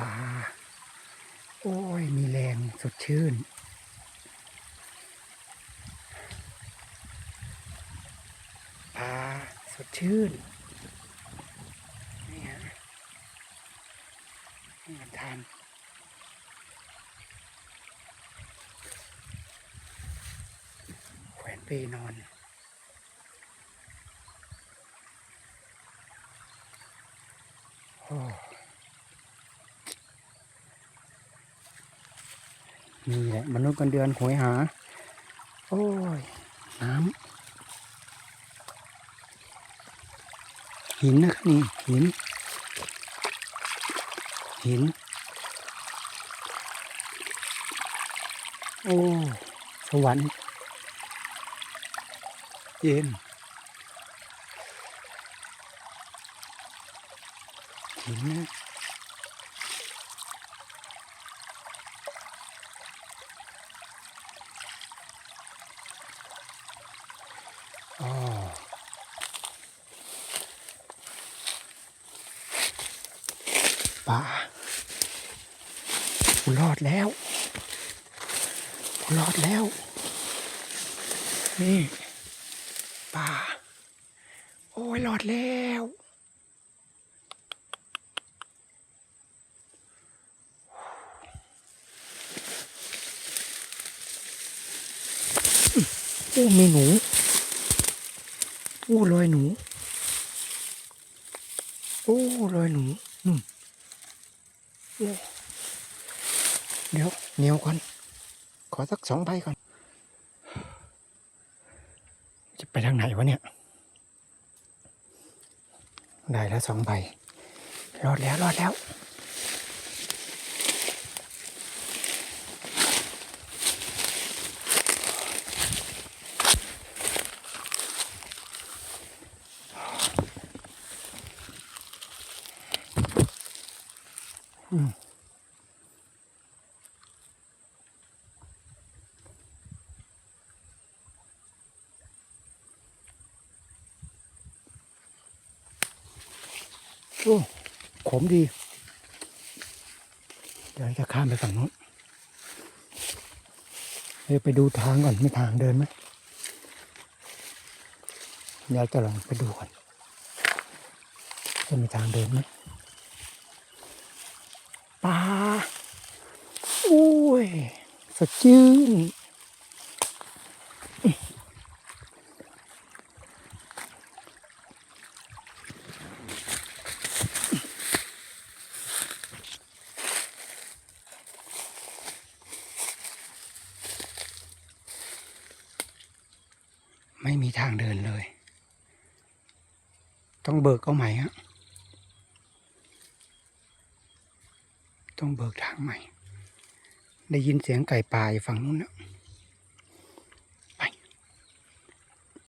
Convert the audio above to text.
ปลาโอ้ย มีแรงสดชื่นปลาสดชื่น นี่ฮะนี่ทานแขวนเปนอนโอ้ นี่แหละมนุษย์กันเดือนหวยหา โอ้ย น้ำหินนะครับนี่หิน หิน โอ้ สวรรค์เย็นหินนะ ป่ากูรอดแล้วกูรอดแล้ว นี่ป่า โอ้ยรอดแล้วโอ้มีหนู อ้รอยหนู โอ้รอยหนูนู่นโอ้เดี๋ยวเหนียวก่อน ขอสักสองใบก่อน จะไปทางไหนวะเนี่ย ได้แล้วสองใบ รอดแล้ว รอดแล้ว โอ้ขมดี เดี๋ยวจะข้ามไปฝั่งนู้นเดี๋ยวไปดูทางก่อนมีทางเดินไหมเดี๋ยวจะลองไปดูก่อนจะมีทางเดินไหม ปลาโอ้ยสดชื่นไม่มีทางเดินเลย ต้องเบิกเอาใหม่ฮะ ต้องเบิกทางใหม่ ได้ยินเสียงไก่ป่าอยู่ฝั่งนู้นแล้ว